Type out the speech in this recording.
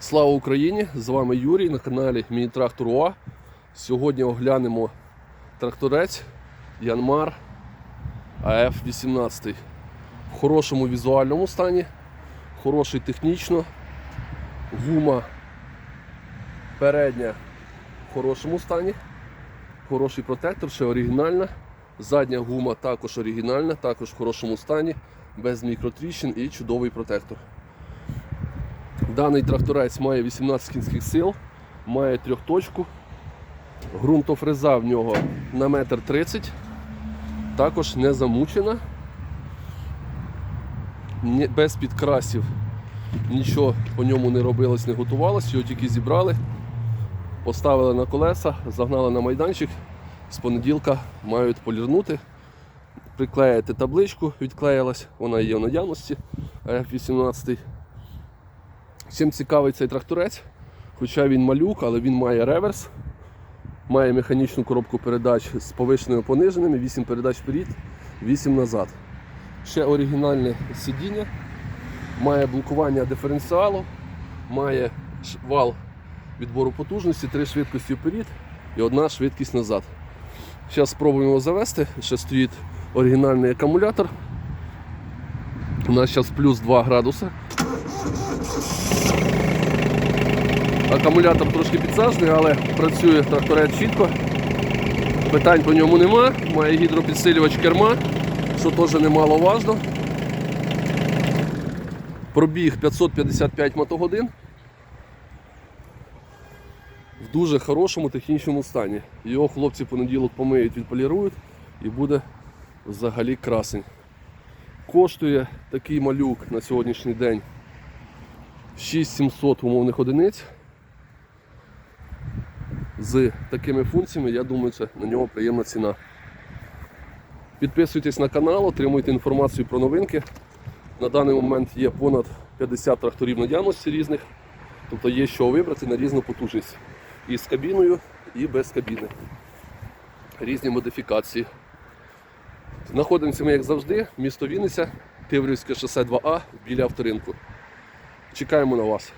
Слава Україні! З вами Юрій на каналі Міні-Трактор УА. Сьогодні оглянемо тракторець Янмар АФ-18. В хорошому візуальному стані, хороший технічно, гума передня в хорошому стані, хороший протектор, ще оригінальна. Задня гума також оригінальна, також в хорошому стані, без мікротріщин і чудовий протектор. Даний тракторець має 18 кінських сил, має трьохточку. Ґрунтофреза в нього на метр 30, також не замучена, без підкрасів. Нічого по ньому не робилось, не готувалось, його тільки зібрали, поставили на колеса, загнали на майданчик. З понеділка мають полірнути. Приклеїти табличку, відклеїлась, вона є в наявності F18. Чим цікавий цей тракторець, хоча він малюк, але він має реверс, має механічну коробку передач з повишеними пониженими, 8 передач вперед, 8 назад. Ще оригінальне сидіння, має блокування диференціалу, має вал відбору потужності, три швидкості вперед і одна швидкість назад. Зараз спробуємо його завести. Ще стоїть оригінальний акумулятор. У нас зараз плюс 2 градуси. Акумулятор трошки підсажений, але працює тракторець чітко. Питань по ньому нема. Має гідропідсилювач керма, що теж немаловажно. Пробіг 555 мотогодин. В дуже хорошому технічному стані. Його хлопці понеділок помиють, відполірують і буде взагалі красень. Коштує такий малюк на сьогоднішній день 6700 умовних одиниць. З такими функціями, я думаю, це на нього приємна ціна. Підписуйтесь на канал, отримуйте інформацію про новинки. На даний момент є понад 50 тракторів наявності різних, тобто є що вибрати на різну потужність. І з кабіною, і без кабіни. Різні модифікації. Знаходимося ми, як завжди, місто Вінниця, Тиврівське шосе 2А біля авторинку. Чекаємо на вас.